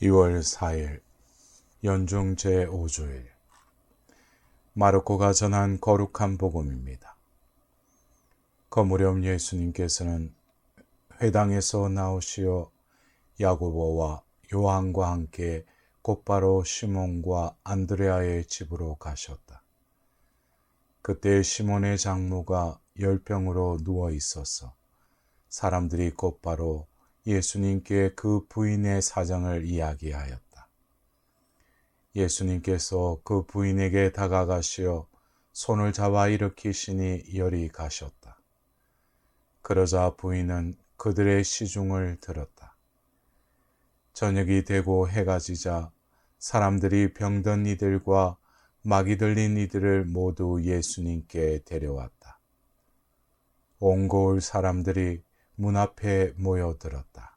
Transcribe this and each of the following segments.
2월 4일 연중 제5주일 마르코가 전한 거룩한 복음입니다. 거무렴 예수님께서는 회당에서 나오시어 야고보와 요한과 함께 곧바로 시몬과 안드레아의 집으로 가셨다. 그때 시몬의 장모가 열병으로 누워 있어서 사람들이 곧바로 예수님께 그 부인의 사정을 이야기하였다. 예수님께서 그 부인에게 다가가시어 손을 잡아 일으키시니 열이 가셨다. 그러자 부인은 그들의 시중을 들었다. 저녁이 되고 해가 지자 사람들이 병든 이들과 막이 들린 이들을 모두 예수님께 데려왔다. 온 고을 사람들이 문 앞에 모여들었다.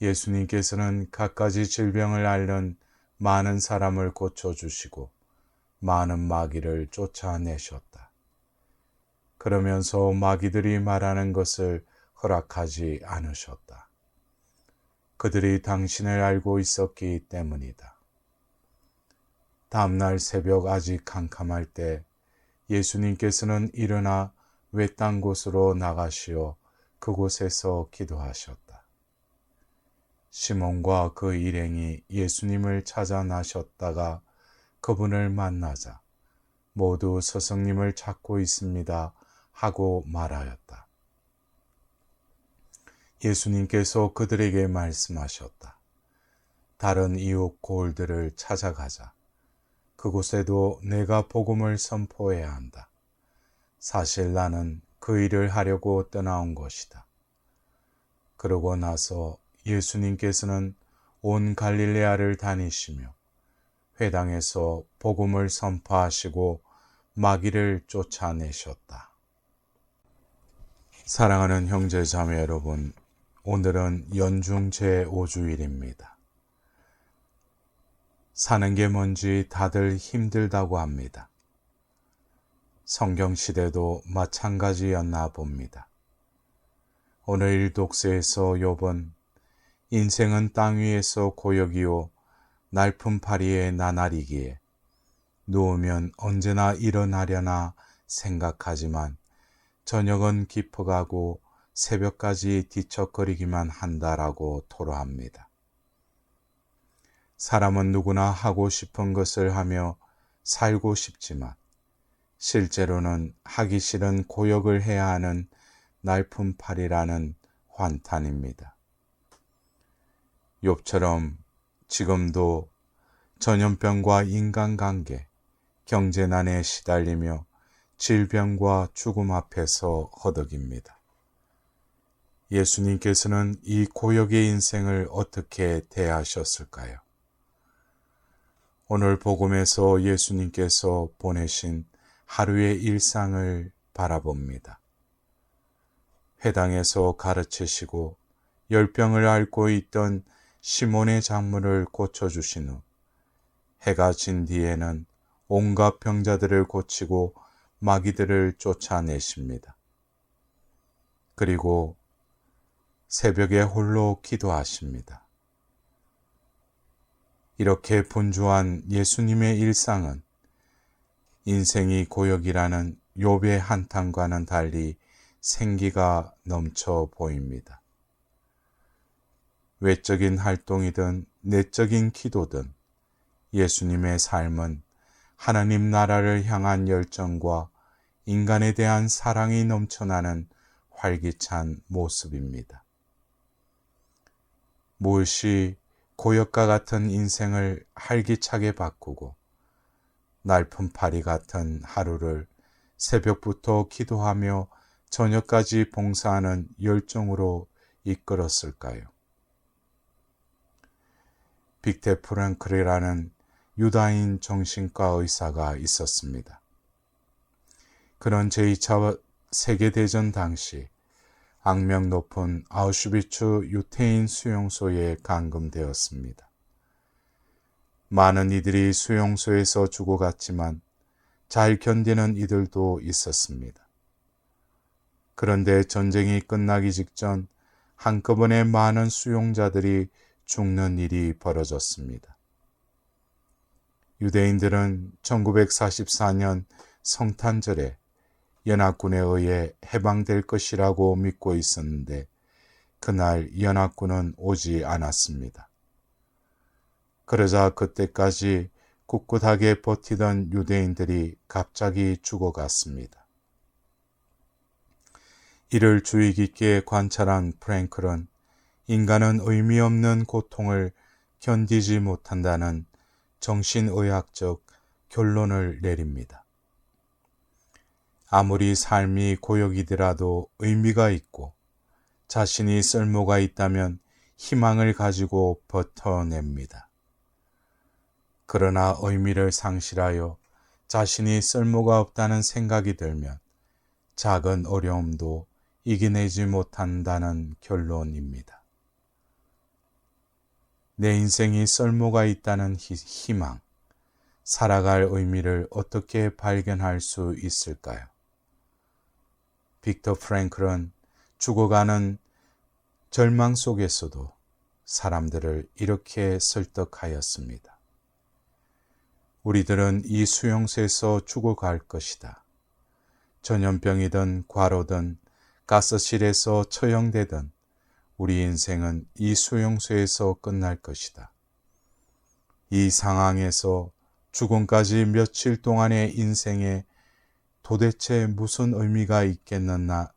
예수님께서는 갖가지 질병을 앓는 많은 사람을 고쳐주시고 많은 마귀를 쫓아내셨다. 그러면서 마귀들이 말하는 것을 허락하지 않으셨다. 그들이 당신을 알고 있었기 때문이다. 다음날 새벽 아직 캄캄할 때 예수님께서는 일어나 외딴 곳으로 나가시어 그곳에서 기도하셨다. 시몬과 그 일행이 예수님을 찾아 나셨다가 그분을 만나자 모두 스승님을 찾고 있습니다 하고 말하였다. 예수님께서 그들에게 말씀하셨다. 다른 이웃 고을들을 찾아가자. 그곳에도 내가 복음을 선포해야 한다. 사실 나는 그 일을 하려고 떠나온 것이다. 그러고 나서 예수님께서는 온 갈릴레아를 다니시며 회당에서 복음을 선포하시고 마귀를 쫓아내셨다. 사랑하는 형제 자매 여러분, 오늘은 연중 제5주일입니다. 사는 게 뭔지 다들 힘들다고 합니다. 성경 시대도 마찬가지였나 봅니다. 오늘 일독서에서 욥은 인생은 땅 위에서 고역이요 날품파리의 나날이기에 누우면 언제나 일어나려나 생각하지만 저녁은 깊어가고 새벽까지 뒤척거리기만 한다라고 토로합니다. 사람은 누구나 하고 싶은 것을 하며 살고 싶지만 실제로는 하기 싫은 고역을 해야 하는 날품팔이라는 환탄입니다. 욥처럼 지금도 전염병과 인간관계, 경제난에 시달리며 질병과 죽음 앞에서 허덕입니다. 예수님께서는 이 고역의 인생을 어떻게 대하셨을까요? 오늘 복음에서 예수님께서 보내신 하루의 일상을 바라봅니다. 회당에서 가르치시고 열병을 앓고 있던 시몬의 장물을 고쳐주신 후 해가 진 뒤에는 온갖 병자들을 고치고 마귀들을 쫓아내십니다. 그리고 새벽에 홀로 기도하십니다. 이렇게 분주한 예수님의 일상은 인생이 고역이라는 욥의 한탄과는 달리 생기가 넘쳐 보입니다. 외적인 활동이든 내적인 기도든 예수님의 삶은 하나님 나라를 향한 열정과 인간에 대한 사랑이 넘쳐나는 활기찬 모습입니다. 무엇이 고역과 같은 인생을 활기차게 바꾸고 날품파리 같은 하루를 새벽부터 기도하며 저녁까지 봉사하는 열정으로 이끌었을까요? 빅테 프랑클이라는 유다인 정신과 의사가 있었습니다. 그런 제2차 세계대전 당시 악명 높은 아우슈비츠 유태인 수용소에 감금되었습니다. 많은 이들이 수용소에서 죽어갔지만 잘 견디는 이들도 있었습니다. 그런데 전쟁이 끝나기 직전 한꺼번에 많은 수용자들이 죽는 일이 벌어졌습니다. 유대인들은 1944년 성탄절에 연합군에 의해 해방될 것이라고 믿고 있었는데 그날 연합군은 오지 않았습니다. 그러자 그때까지 꿋꿋하게 버티던 유대인들이 갑자기 죽어갔습니다. 이를 주의 깊게 관찰한 프랭클은 인간은 의미 없는 고통을 견디지 못한다는 정신의학적 결론을 내립니다. 아무리 삶이 고역이더라도 의미가 있고 자신이 쓸모가 있다면 희망을 가지고 버텨냅니다. 그러나 의미를 상실하여 자신이 쓸모가 없다는 생각이 들면 작은 어려움도 이겨내지 못한다는 결론입니다. 내 인생이 쓸모가 있다는 희망, 살아갈 의미를 어떻게 발견할 수 있을까요? 빅터 프랭클은 죽어가는 절망 속에서도 사람들을 이렇게 설득하였습니다. 우리들은 이 수용소에서 죽어갈 것이다. 전염병이든 과로든 가스실에서 처형되든 우리 인생은 이 수용소에서 끝날 것이다. 이 상황에서 죽음까지 며칠 동안의 인생에 도대체 무슨 의미가 있겠느냐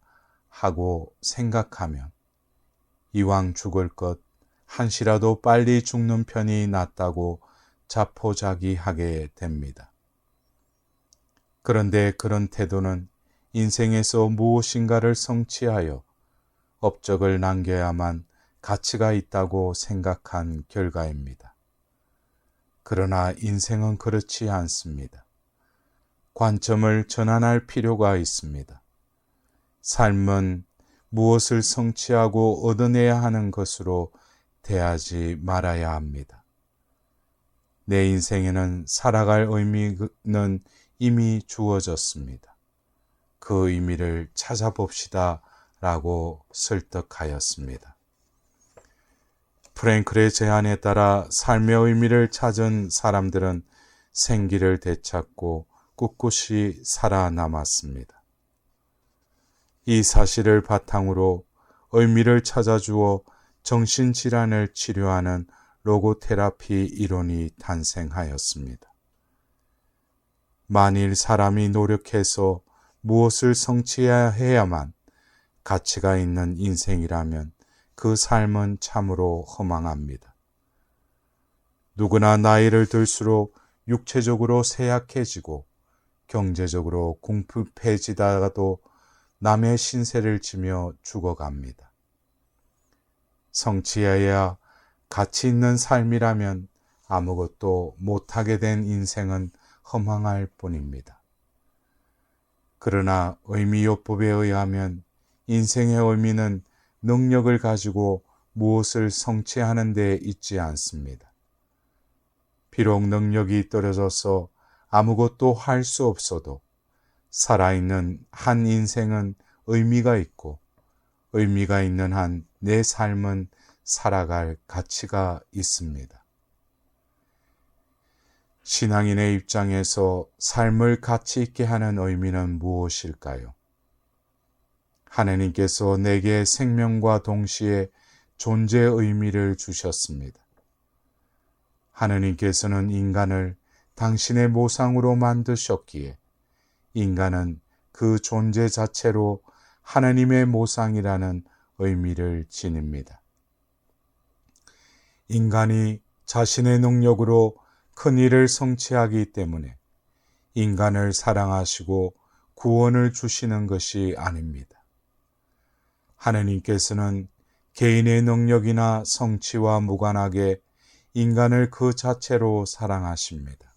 하고 생각하면 이왕 죽을 것 한시라도 빨리 죽는 편이 낫다고 자포자기하게 됩니다. 그런데 그런 태도는 인생에서 무엇인가를 성취하여 업적을 남겨야만 가치가 있다고 생각한 결과입니다. 그러나 인생은 그렇지 않습니다. 관점을 전환할 필요가 있습니다. 삶은 무엇을 성취하고 얻어내야 하는 것으로 대하지 말아야 합니다. 내 인생에는 살아갈 의미는 이미 주어졌습니다. 그 의미를 찾아봅시다 라고 설득하였습니다. 프랭클의 제안에 따라 삶의 의미를 찾은 사람들은 생기를 되찾고 꿋꿋이 살아남았습니다. 이 사실을 바탕으로 의미를 찾아주어 정신질환을 치료하는 로고테라피 이론이 탄생하였습니다. 만일 사람이 노력해서 무엇을 성취해야만 가치가 있는 인생이라면 그 삶은 참으로 허망합니다. 누구나 나이를 들수록 육체적으로 쇠약해지고 경제적으로 궁핍해지다가도 남의 신세를 지며 죽어갑니다. 성취해야 가치 있는 삶이라면 아무것도 못하게 된 인생은 허망할 뿐입니다. 그러나 의미요법에 의하면 인생의 의미는 능력을 가지고 무엇을 성취하는 데 있지 않습니다. 비록 능력이 떨어져서 아무것도 할 수 없어도 살아있는 한 인생은 의미가 있고 의미가 있는 한 내 삶은 살아갈 가치가 있습니다. 신앙인의 입장에서 삶을 가치 있게 하는 의미는 무엇일까요? 하나님께서 내게 생명과 동시에 존재의 의미를 주셨습니다. 하느님께서는 인간을 당신의 모상으로 만드셨기에 인간은 그 존재 자체로 하나님의 모상이라는 의미를 지닙니다. 인간이 자신의 능력으로 큰 일을 성취하기 때문에 인간을 사랑하시고 구원을 주시는 것이 아닙니다. 하느님께서는 개인의 능력이나 성취와 무관하게 인간을 그 자체로 사랑하십니다.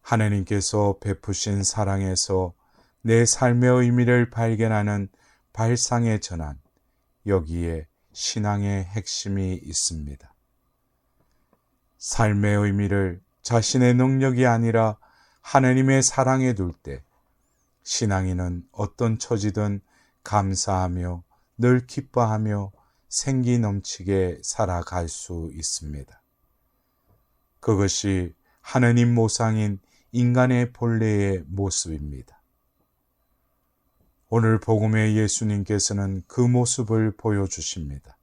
하느님께서 베푸신 사랑에서 내 삶의 의미를 발견하는 발상의 전환, 여기에 신앙의 핵심이 있습니다. 삶의 의미를 자신의 능력이 아니라 하느님의 사랑에 둘 때, 신앙인은 어떤 처지든 감사하며 늘 기뻐하며 생기 넘치게 살아갈 수 있습니다. 그것이 하느님 모상인 인간의 본래의 모습입니다. 오늘 복음의 예수님께서는 그 모습을 보여주십니다.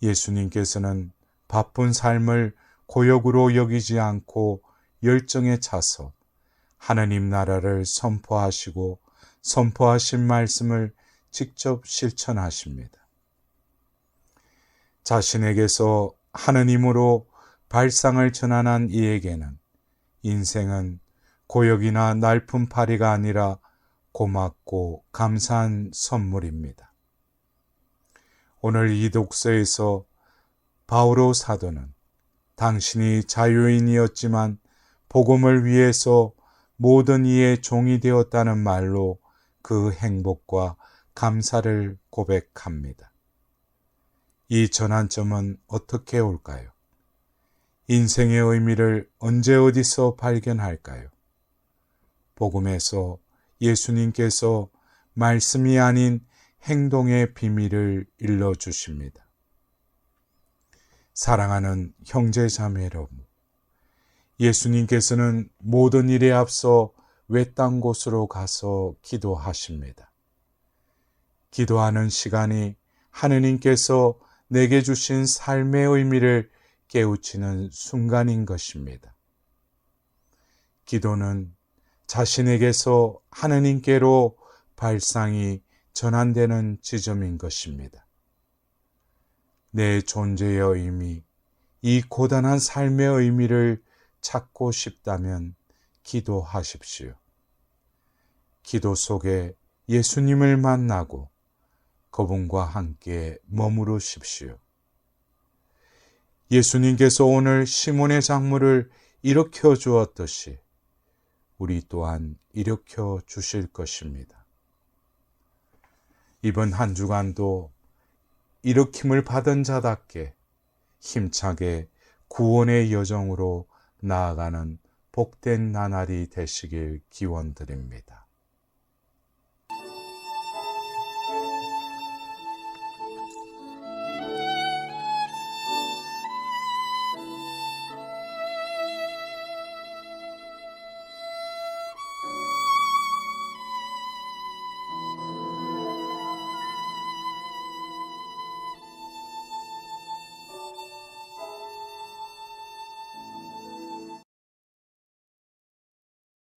예수님께서는 바쁜 삶을 고역으로 여기지 않고 열정에 차서 하느님 나라를 선포하시고 선포하신 말씀을 직접 실천하십니다. 자신에게서 하느님으로 발상을 전환한 이에게는 인생은 고역이나 날품 파리가 아니라 고맙고 감사한 선물입니다. 오늘 이 독서에서 바오로 사도는 당신이 자유인이었지만 복음을 위해서 모든 이의 종이 되었다는 말로 그 행복과 감사를 고백합니다. 이 전환점은 어떻게 올까요? 인생의 의미를 언제 어디서 발견할까요? 복음에서 예수님께서 말씀이 아닌 행동의 비밀을 일러 주십니다. 사랑하는 형제 자매 여러분, 예수님께서는 모든 일에 앞서 외딴 곳으로 가서 기도하십니다. 기도하는 시간이 하느님께서 내게 주신 삶의 의미를 깨우치는 순간인 것입니다. 기도는 자신에게서 하느님께로 발상이 전환되는 지점인 것입니다. 내 존재의 의미, 이 고단한 삶의 의미를 찾고 싶다면 기도하십시오. 기도 속에 예수님을 만나고 그분과 함께 머무르십시오. 예수님께서 오늘 시몬의 작물을 일으켜 주었듯이 우리 또한 일으켜 주실 것입니다. 이번 한 주간도 일으킴을 받은 자답게 힘차게 구원의 여정으로 나아가는 복된 나날이 되시길 기원드립니다.